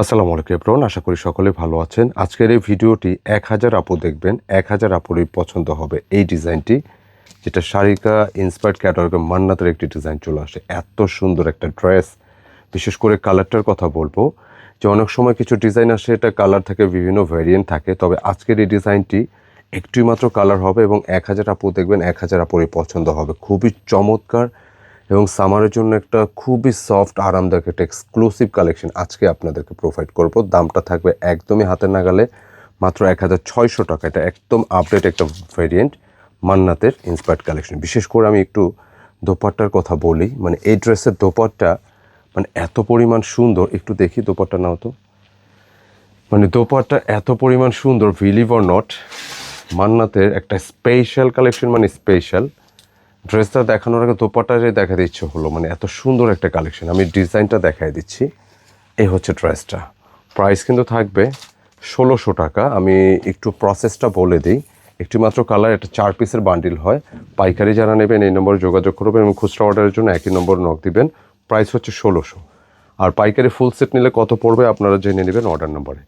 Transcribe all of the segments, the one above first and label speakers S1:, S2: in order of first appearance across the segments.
S1: আসসালামু আলাইকুম এপ্রন আশা করি সকলে ভালো আছেন। আজকের এই ভিডিওটি এক হাজার আপু দেখবেন, এক হাজার আপুরই পছন্দ হবে এই ডিজাইনটি, যেটা শারিকা ইন্সপায়ার্ড ক্যাটাগরি মান্নাতের একটি ডিজাইন চলে আসে। এত সুন্দর একটা ড্রেস, বিশেষ করে কালারটার কথা বলব, যে অনেক সময় কিছু ডিজাইন আসে, এটা কালার থাকে বিভিন্ন ভ্যারিয়েন্ট থাকে, তবে আজকের এই ডিজাইনটি একটুই মাত্র কালার হবে এবং এক হাজার আপু দেখবেন এক হাজার আপুরই পছন্দ হবে। খুবই চমৎকার এবং সামারের জন্য একটা খুবই সফট আরামদায়ক, একটা এক্সক্লুসিভ কালেকশন আজকে আপনাদেরকে প্রোভাইড করব। দামটা থাকবে একদমই হাতের নাগালে, মাত্র এক হাজার ছয়শো টাকা। এটা একদম আপডেট একটা ভেরিয়েন্ট মান্নাতের ইন্সপায়ার্ড কালেকশন বিশেষ করে আমি একটু দোপাট্টার কথা বলি মানে এই ড্রেসের দোপাট্টা মানে এত পরিমাণ সুন্দর, একটু দেখি দোপাট্টা নাও তো। মানে দোপাট্টা এত পরিমাণ সুন্দর বিলিভ অর নট মান্নাতের একটা স্পেশাল কালেকশন মানে স্পেশাল ড্রেসটা দেখানোর আগে দোপাট্টারে দেখা দিচ্ছে হলো মানে এত সুন্দর একটা কালেকশন আমি ডিজাইনটা দেখাই দিচ্ছি। এই হচ্ছে ড্রেসটা। প্রাইস কিন্তু থাকবে ষোলোশো টাকা। আমি একটু প্রসেসটা বলে দিই। একটি মাত্র কালার একটা চার পিসের বান্ডিল হয়। পাইকারি যারা নেবেন, এই নম্বরে যোগাযোগ করবেন এবং খুচরা অর্ডারের জন্য একই নম্বর নক দিবেন। প্রাইস হচ্ছে ষোলোশো। আর পাইকারি ফুল সেট নিলে কত পড়বে আপনারা জেনে নেবেন অর্ডার নম্বরে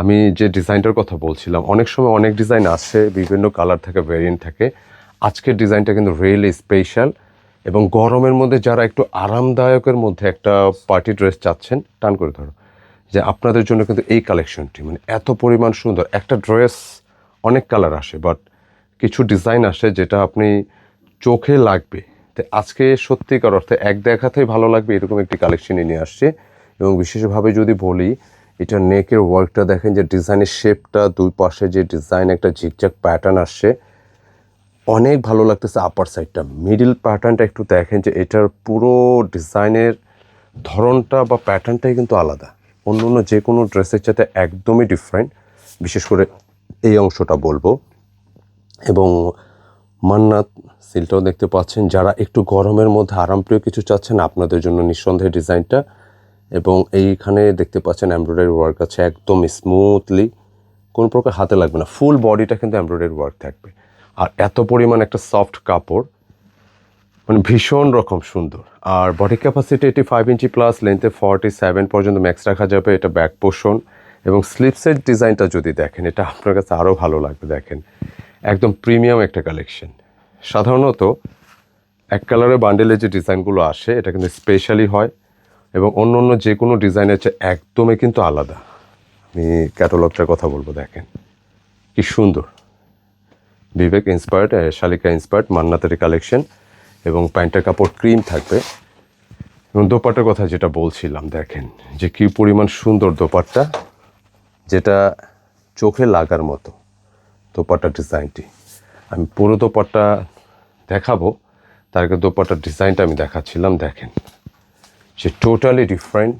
S1: আমি যে ডিজাইনটার কথা বলছিলাম, অনেক সময় অনেক ডিজাইন আসে, বিভিন্ন কালার থাকে ভেরিয়েন্ট থাকে। আজকের ডিজাইনটা কিন্তু রিয়েলি স্পেশাল এবং গরমের মধ্যে যারা একটু আরামদায়কের মধ্যে একটা পার্টি ড্রেস চাচ্ছেন, টান করে ধরো, যে আপনাদের জন্য কিন্তু এই কালেকশনটি মানে এত পরিমাণ সুন্দর। একটা ড্রেস অনেক কালার আসে বাট কিছু ডিজাইন আসে যেটা আপনি চোখে লাগবে। তো আজকে সত্যিকার অর্থে এক দেখাতেই ভালো লাগবে, এরকম একটি কালেকশনই নিয়ে আসছে। এবং বিশেষভাবে যদি বলি, এটা নেকের ওয়ার্কটা দেখেন যে ডিজাইনের শেপটা দুই পাশে যে ডিজাইন একটা ঝিকঝাক প্যাটার্ন আসছে অনেক ভালো লাগতেছে আপার সাইডটা মিডিল প্যাটার্নটা একটু দেখেন যে এটার পুরো ডিজাইনের ধরনটা বা প্যাটার্নটাই কিন্তু আলাদা। অন্য অন্য যে কোনো ড্রেসের সাথে একদমই ডিফারেন্ট বিশেষ করে এই অংশটা বলব। এবং মান্নাত সিলটাও দেখতে পাচ্ছেন। যারা একটু গরমের মধ্যে আরামপ্রিয় কিছু চাচ্ছেন, আপনাদের জন্য নিঃসন্দেহে ডিজাইনটা এবং এইখানে দেখতে পাচ্ছেন এমব্রয়ডারি ওয়ার্ক আছে একদম স্মুথলি কোনো প্রকার হাতে লাগবে না। ফুল বডিটা কিন্তু এমব্রয়ডারি ওয়ার্ক থাকবে। আর এত পরিমাণ একটা সফট কাপড় মানে ভীষণ রকম সুন্দর। আর বডি ক্যাপাসিটি এটি ফাইভ ইঞ্চি প্লাস লেন্থে ফর্টি সেভেন পর্যন্ত ম্যাক্স রাখা যাবে, এটা ব্যাক পোর্শন এবং স্লিপসের ডিজাইনটা যদি দেখেন, এটা আপনার কাছে আরও ভালো লাগবে দেখেন। একদম প্রিমিয়াম একটা কালেকশন সাধারণত এক কালারের বান্ডেলে যে ডিজাইনগুলো আসে, এটা কিন্তু স্পেশালি হয়। এবং অন্য অন্য যে কোনো ডিজাইনের চেয়ে একদমই কিন্তু আলাদা। আমি ক্যাটালগটার কথা বলব, দেখেন। কি সুন্দর। বিবেক ইন্সপায়ার্ড শালিকা ইন্সপায়ার্ড মান্নাতের কালেকশন এবং প্যান্টের কাপড় ক্রিম থাকবে। এবং দোপাট্টার কথা যেটা বলছিলাম, দেখেন যে কী পরিমাণ সুন্দর দোপাট্টা, যেটা চোখে লাগার মতো দোপাট্টা ডিজাইনটি। আমি পুরো দোপাট্টা দেখাবো, তার আগে দোপাট্টার ডিজাইনটা আমি দেখাচ্ছিলাম, দেখেন। যে টোটালি ডিফারেন্ট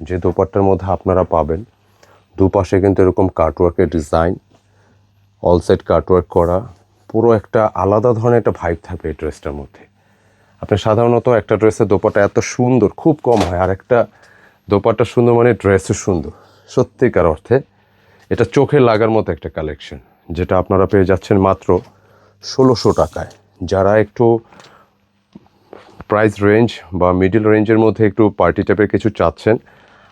S1: যে দোপাট্টার মধ্যে আপনারা পাবেন। দুপাশে কিন্তু এরকম কাটওয়ার্কের ডিজাইন অল সাইড কাটওয়ার্ক করা, পুরো একটা আলাদা ধরনের একটা ভাইব থাকবে এই ড্রেসটার মধ্যে। আপনি সাধারণত একটা ড্রেসের দোপাটা এত সুন্দর, খুব কম হয়, আর একটা দোপাটা সুন্দর মানে ড্রেসও সুন্দর। সত্যিকার অর্থে এটা চোখে লাগার মতো একটা কালেকশন যেটা আপনারা পেয়ে যাচ্ছেন মাত্র ষোলোশো টাকায়। যারা একটু প্রাইস রেঞ্জ বা মিডল রেঞ্জের মধ্যে একটু পার্টি টাইপের কিছু চাচ্ছেন,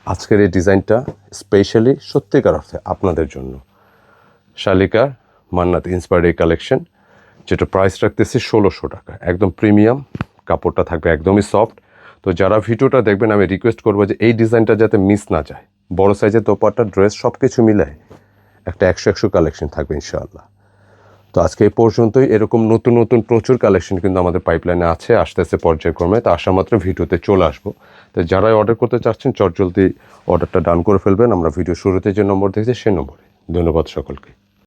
S1: আজকের এই ডিজাইনটা স্পেশালি সত্যিকার অর্থে আপনাদের জন্য। শালিকা, মান্নাত ইন্সপায়ার্ড এই কালেকশন যেটা প্রাইস রাখতেছি ষোলোশো টাকা। একদম প্রিমিয়াম কাপড়টা থাকবে একদমই সফট তো যারা ভিডিওটা দেখবেন, আমি রিকোয়েস্ট করব যে এই ডিজাইনটা যাতে মিস না যায়। বড় সাইজের দোপাট্টা ড্রেস সব কিছু মিলায় একটা একশো একশো কালেকশন থাকবে ইনশাআল্লাহ। তো আজকে এই পর্যন্তই। এরকম নতুন নতুন প্রচুর কালেকশন কিন্তু আমাদের পাইপলাইনে আছে আস্তে আস্তে পর্যায়ক্রমে। তো আসা মাত্র ভিডিওতে চলে আসব। তো যারাই অর্ডার করতে চাচ্ছেন চট জলদি অর্ডারটা ডান করে ফেলবেন। আমরা ভিডিও শুরুতে যে নম্বর দেখছি সেই নম্বরে ধন্যবাদ সকলকে।